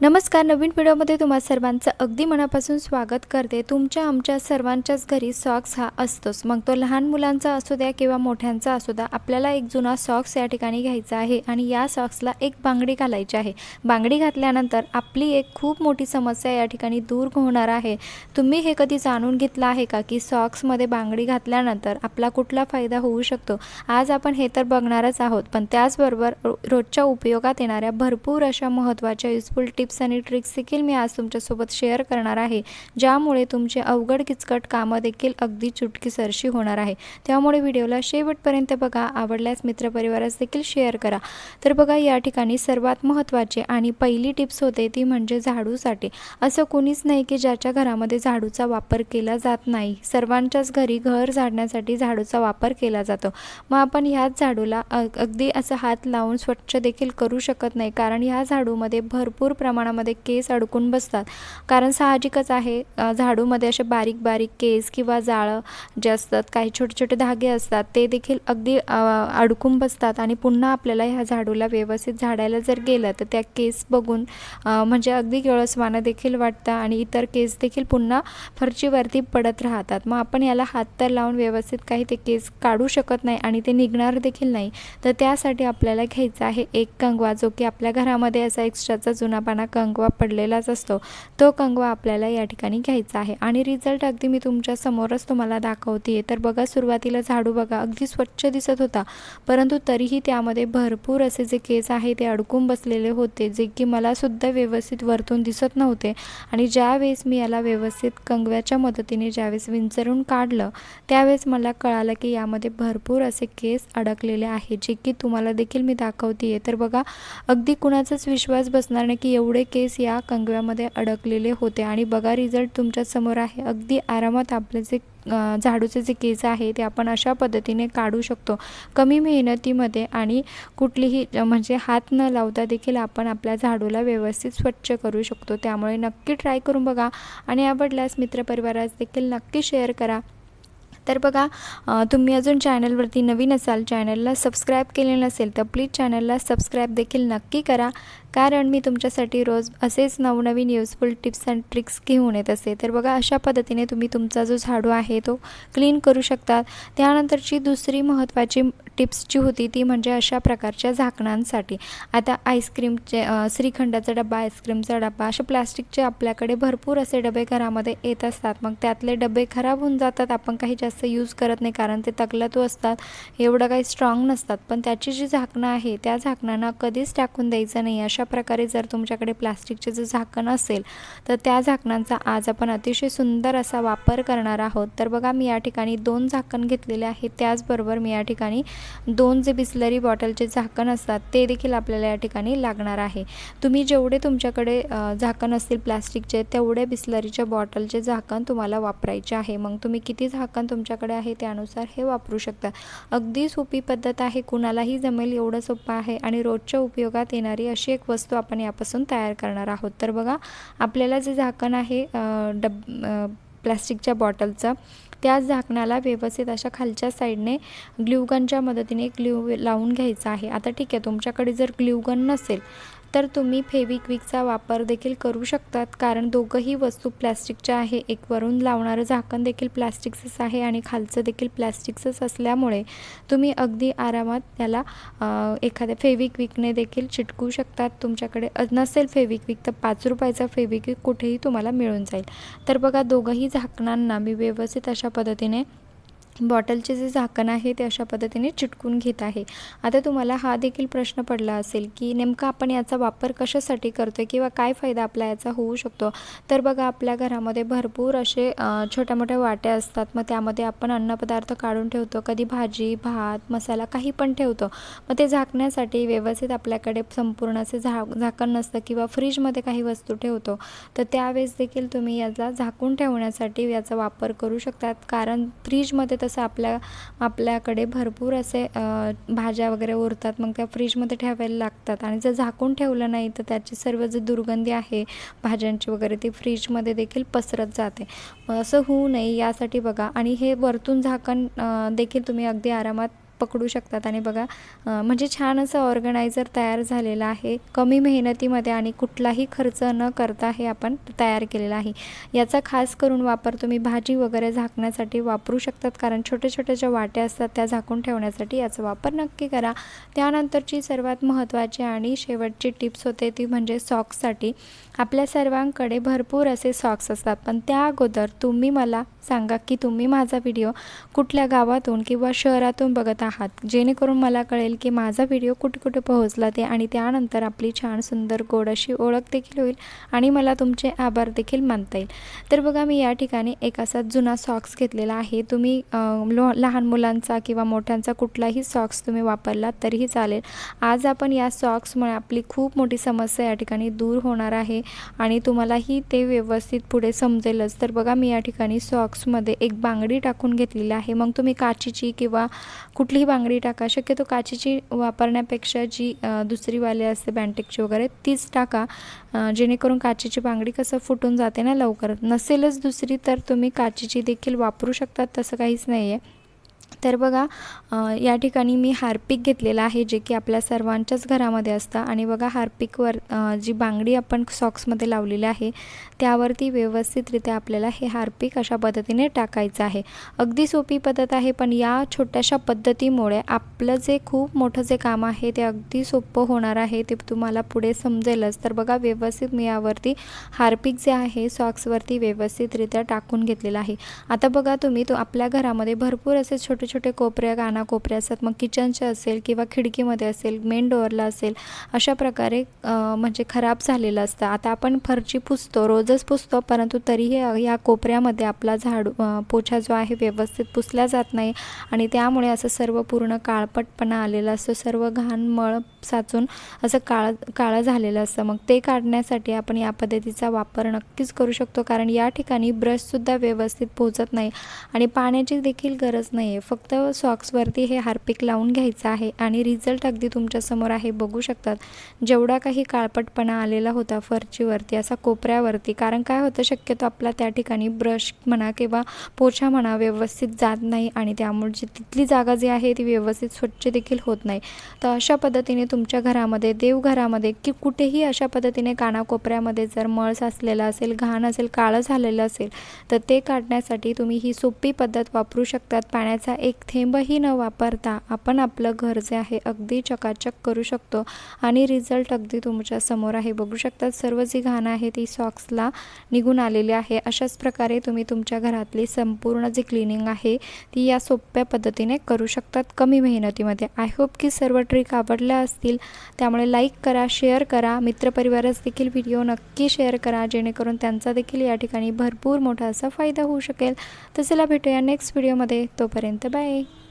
नमस्कार नवीन व्हिडिओमध्ये तुम्हा सर्वांचं अगदी मनापासून स्वागत करते. तुमच्या आमच्या सर्वांच्याच घरी सॉक्स हा असतोच. मग तो लहान मुलांचा असू द्या किंवा मोठ्यांचा असू द्या आपल्याला एक जुना सॉक्स या ठिकाणी घ्यायचा आहे आणि या सॉक्सला एक बांगडी घालायची आहे. बांगडी घातल्यानंतर आपली एक खूप मोठी समस्या या ठिकाणी दूर होणार आहे. तुम्ही हे कधी जाणून घेतलं आहे का की सॉक्समध्ये बांगडी घातल्यानंतर आपला कुठला फायदा होऊ शकतो? आज आपण हे तर बघणारच आहोत पण त्याचबरोबर रोजच्या उपयोगात येणाऱ्या भरपूर अशा महत्त्वाच्या युजफुल टिप्स टिप्स आणि ट्रिक्स देखील मी आज तुमच्यासोबत शेअर करणार आहे ज्यामुळे तुमचे अवघड किचकट कामं देखील अगदी चुटकीसरशी होणार आहे. त्यामुळे व्हिडिओला शेवटपर्यंत बघा आवडल्यास मित्रपरिवारास देखील शेअर करा. तर बघा या ठिकाणी सर्वात महत्त्वाचे आणि पहिली टिप्स होते ती म्हणजे झाडूसाठी. असं कोणीच नाही की ज्याच्या घरामध्ये झाडूचा वापर केला जात नाही. सर्वांच्याच घरी घर झाडण्यासाठी झाडूचा वापर केला जातो. मग आपण ह्याच झाडूला अगदी असं हात लावून स्वच्छ देखील करू शकत नाही कारण ह्या झाडूमध्ये भरपूर प्रमाणात प्रमाणामध्ये केस अडकून बसतात. कारण साहजिकच आहे झाडूमध्ये असे बारीक बारीक केस किंवा जाळं जे असतात काही छोटे छोटे धागे असतात ते देखील अगदी अडकून बसतात आणि पुन्हा आपल्याला ह्या झाडूला व्यवस्थित झाडायला जर गेलं तर त्या केस बघून म्हणजे अगदी किळसवाणं देखील वाटतं आणि इतर केस देखील पुन्हा फरचीवरती पडत राहतात. मग आपण याला हात तर लावून व्यवस्थित काही ते केस काढू शकत नाही आणि ते निघणार देखील नाही. तर त्यासाठी आपल्याला घ्यायचा आहे एक कंगवा जो की आपल्या घरामध्ये असा एक्स्ट्राचा जुना पाना कंगवा पडलेलाच असतो. तो कंगवा आपल्याला या ठिकाणी घ्यायचा आहे. आणि रिझल्ट अगदी मी तुमच्या समोरच तुम्हाला दाखवते तर बघा सुरुवातीला झाडू बघा अगदी स्वच्छ दिसत होता. परंतु तरीही त्यामध्ये भरपूर असे जे केस आहे ते अडकून बसलेले होते जे की मला सुद्धा व्यवस्थित वरतून दिसत नव्हते. आणि ज्यावेळेस मी याला व्यवस्थित कंगव्याच्या मदतीने ज्यावेळेस विंचरून काढलं त्यावेळेस मला कळालं की यामध्ये भरपूर असे केस अडकलेले आहेत जे की तुम्हाला देखील मी दाखवते तर बघा अगदी कुणाचाच विश्वास बसणार नाही की एवढं केस या कंगव्यामध्ये अडकलेले होते. आणि बघा रिझल्ट तुमच्यासमोर आहे. अगदी आरामात आपले जे झाडूचे जे केस आहे ते आपण अशा पद्धतीने काढू शकतो. कमी मेहनतीमध्ये आणि कुठलीही म्हणजे हात न लावता देखील आपण आपल्या झाडूला व्यवस्थित स्वच्छ करू शकतो. त्यामुळे नक्की ट्राय करून बघा. आणि आवडल्यास मित्रपरिवारास देखील नक्की शेअर करा. तर बघा तुम्ही अजून चॅनलवरती नवीन असाल चॅनलला सबस्क्राईब केले नसेल तर प्लीज चॅनलला सबस्क्राईब देखील नक्की करा. कारण मी तुमच्यासाठी रोज असेच नवनवीन युजफुल टिप्स अँड ट्रिक्स घेऊन येत असते तर बघा अशा पद्धतीने तुम्ही तुमचा जो झाडू आहे तो क्लीन करू शकतात. त्यानंतरची दुसरी महत्त्वाची टिप्स जी होती ती म्हणजे अशा प्रकारच्या झाकणांसाठी. आता आईस्क्रीमचे श्रीखंडाचा डबा आईस्क्रीमचा डबा असे प्लास्टिकचे आपल्याकडे भरपूर असे डबे घरामध्ये येत असतात. मग त्यातले डबे खराब होऊन जातात आपण काही जास्त यूज करत नाही कारण ते तकलातू असतात एवढं काही स्ट्रॉंग नसतात. पण त्याची जी झाकणं आहे त्या झाकणांना कधीच टाकून द्यायचं नाही. अशा प्रकारे जर तुमच्याकडे प्लास्टिकचे जे झाकण असेल तर त्या झाकणांचा आज आपण अतिशय सुंदर असा वापर करणार आहोत. तर बघा मी या ठिकाणी दोन झाकण घेतलेले आहेत. त्याचबरोबर मी या ठिकाणी दोन जे बिसलरी बॉटलचे झाकण असतात ते देखील आपल्याला या ठिकाणी लागणार आहे. तुम्ही जेवढे तुमच्याकडे झाकण असतील प्लास्टिकचे तेवढे बिसलरीच्या बॉटलचे झाकण तुम्हाला वापरायचे आहे. मग तुम्ही किती झाकण तुमच्याकडे आहे त्यानुसार हे वापरू शकता. अगदी सोपी पद्धत आहे कुणालाही जमेल एवढं सोपं आहे आणि रोजच्या उपयोगात येणारी अशी एक वस्तू आपण यापासून तयार करणार आहोत. तर बघा आपल्याला जे झाकण आहे डब प्लॅस्टिकच्या बॉटलचं त्याच झाकणाला व्यवस्थित अशा खालच्या साईडने ग्ल्यूगनच्या मदतीने ग्ल्यू लावून घ्यायचा आहे. आता ठीक आहे तुमच्याकडे जर ग्ल्यूगन नसेल तर तुम्ही फेविक्विकचा वापर देखील करू शकतात कारण दोघंही वस्तू प्लॅस्टिकच्या आहे. एक वरून लावणारं झाकण देखील प्लॅस्टिकचंच आहे आणि खालचं देखील प्लॅस्टिकचंच असल्यामुळे तुम्ही अगदी आरामात त्याला एखाद्या फेविक्विकने देखील चिटकू शकतात. तुमच्याकडे नसेल फेविक्विक तर पाच रुपयाचा फेविक्विक कुठेही तुम्हाला मिळून जाईल. तर बघा दोघंही झाकणांना मी व्यवस्थित अशा पद्धतीने बॉटलचे जे झाकण आहे ते अशा पद्धतीने चिटकून घेत आहे. आता तुम्हाला हा देखील प्रश्न पडला असेल की नेमका आपण याचा वापर कशासाठी करतो किंवा काय फायदा आपला याचा होऊ शकतो? तर बघा आपल्या घरामध्ये भरपूर असे छोट्या मोठ्या वाट्या असतात. मग त्यामध्ये आपण अन्नपदार्थ काढून ठेवतो. कधी भाजी भात मसाला काही पण ठेवतो. मग ते झाकण्यासाठी व्यवस्थित आपल्याकडे संपूर्ण असे झा झाकण नसतं किंवा फ्रीजमध्ये काही वस्तू ठेवतो. तर त्यावेळेस देखील तुम्ही याचा झाकून ठेवण्यासाठी याचा वापर करू शकतात. कारण फ्रीजमध्ये तसं आपल्या आपल्याकडे भरपूर असे भाज्या वगैरे उरतात. मग त्या फ्रीजमध्ये ठेवायला लागतात. आणि जर झाकून ठेवलं नाही तर त्याची सर्व जी दुर्गंधी आहे भाज्यांची वगैरे ती फ्रीजमध्ये देखील पसरत जाते. असं होऊ नये यासाठी बघा. आणि हे वरतून झाकण देखील तुम्ही अगदी आरामात पकडू शकतात. आणि बघा म्हणजे छान असं ऑर्गनायझर तयार झालेलं आहे. कमी मेहनतीमध्ये आणि कुठलाही खर्च न करता हे आपण तयार केलेलं आहे. याचा खास करून वापर तुम्ही भाजी वगैरे झाकण्यासाठी वापरू शकतात. कारण छोट्या छोट्या ज्या वाट्या असतात त्या झाकून ठेवण्यासाठी याचा वापर नक्की करा. त्यानंतरची सर्वात महत्त्वाची आणि शेवटची टिप्स होते ती म्हणजे सॉक्ससाठी. आपल्या सर्वांकडे भरपूर असे सॉक्स असतात. पण त्या अगोदर तुम्ही मला सांगा की तुम्ही माझा व्हिडिओ कुठल्या गावातून किंवा शहरातून बघत आहात? जेणेकरून मला कळेल की माझा व्हिडिओ कुठे कुठे पोहोचला ते आणि त्यानंतर आपली छान सुंदर गोड अशी ओळख देखील होईल आणि मला तुमचे आभार देखील मानता येईल. तर बघा मी या ठिकाणी एक असा जुना सॉक्स घेतलेला आहे. तुम्ही लो लहान मुलांचा किंवा मोठ्यांचा कुठलाही सॉक्स तुम्ही वापरलात तरीही चालेल. आज आपण या सॉक्समुळे आपली खूप मोठी समस्या या ठिकाणी दूर होणार आहे. आणि तुम्हालाही ते व्यवस्थित पुढे समजेलच. तर बघा मी या ठिकाणी सॉक्समध्ये एक बांगडी टाकून घेतलेली आहे. मग तुम्ही काचीची किंवा कुठलीही बांगडी टाका. शक्यतो काचीची वापरण्यापेक्षा जी दुसरीवाले दुसरीवाली असते बँटेकची वगैरे तीच टाका. जेणेकरून काचेची बांगडी कसं फुटून जाते ना लवकर. नसेलच दुसरी तर तुम्ही काचेची देखील वापरू शकतात तसं काहीच नाही आहे तर बघा या ठिकाणी मी हार्पिक घेतलेला आहे जे की आपल्या सर्वांच्याच घरामध्ये असतं. आणि बघा हार्पिकवर जी बांगडी आपण सॉक्समध्ये लावलेली आहे त्यावरती व्यवस्थितरित्या आपल्याला हे हार्पिक अशा पद्धतीने टाकायचं आहे. अगदी सोपी पद्धत आहे पण या छोट्याशा पद्धतीमुळे आपलं जे खूप मोठं जे काम आहे ते अगदी सोपं होणार आहे ते तुम्हाला पुढे समजेलच. तर बघा व्यवस्थित मी यावरती हार्पिक जे आहे सॉक्सवरती व्यवस्थितरित्या टाकून घेतलेलं आहे. आता बघा तुम्ही तो आपल्या घरामध्ये भरपूर असे छोटे छोटे छोटे कोपऱ्या काना कोपऱ्या असतात मग किचनचे असेल किंवा खिडकीमध्ये असेल मेन डोअरला असेल अशा प्रकारे म्हणजे खराब झालेलं असतं. आता आपण फरची पुसतो रोजच पुसतो परंतु तरीही या कोपऱ्यामध्ये आपला झाडू पोछा जो आहे व्यवस्थित पुसला जात नाही आणि त्यामुळे असं सर्व पूर्ण काळपटपणा आलेला असतो. सर्व घाण मळ साचून असं काळं काळं झालेलं असतं. मग ते काढण्यासाठी आपण या पद्धतीचा वापर नक्कीच करू शकतो कारण या ठिकाणी ब्रशसुद्धा व्यवस्थित पोचत नाही आणि पाण्याची देखील गरज नाही आहे फक्त सॉक्सवरती हे हार्पिक लावून घ्यायचं आहे आणि रिझल्ट अगदी तुमच्यासमोर आहे बघू शकतात. जेवढा काही काळपटपणा आलेला होता फरचीवरती असा कोपऱ्यावरती कारण काय होतं शक्यतो आपला त्या ठिकाणी ब्रश म्हणा किंवा पोछा म्हणा व्यवस्थित जात नाही आणि त्यामुळे जी तिथली जागा जी आहे ती व्यवस्थित स्वच्छ देखील होत नाही. तर अशा पद्धतीने तुमच्या घरामध्ये देवघरामध्ये की कुठेही अशा पद्धतीने कानाकोपऱ्यामध्ये जर मळ साचलेला असेल घाण असेल काळं झालेलं असेल तर ते काढण्यासाठी तुम्ही ही सोपी पद्धत वापरू शकतात. पाण्याचा एक थेंबही न वापरता आपण आपलं घर जे आहे अगदी चकाचक करू शकतो. आणि रिझल्ट अगदी तुमच्यासमोर आहे. बघू शकतात सर्व जी घाण आहे ती सॉक्सला निघून आलेली आहे. अशाच प्रकारे तुम्ही तुमच्या घरातली संपूर्ण जी क्लिनिंग आहे ती या सोप्या पद्धतीने करू शकतात कमी मेहनतीमध्ये. आय होप की सर्व ट्रिक आवडल्या असतील. त्यामुळे लाईक करा शेअर करा. मित्रपरिवारास देखील व्हिडिओ नक्की शेअर करा जेणेकरून त्यांचा देखील या ठिकाणी भरपूर मोठा असा फायदा होऊ शकेल. तर चला भेटूया नेक्स्ट व्हिडिओमध्ये तोपर्यंत 拜拜。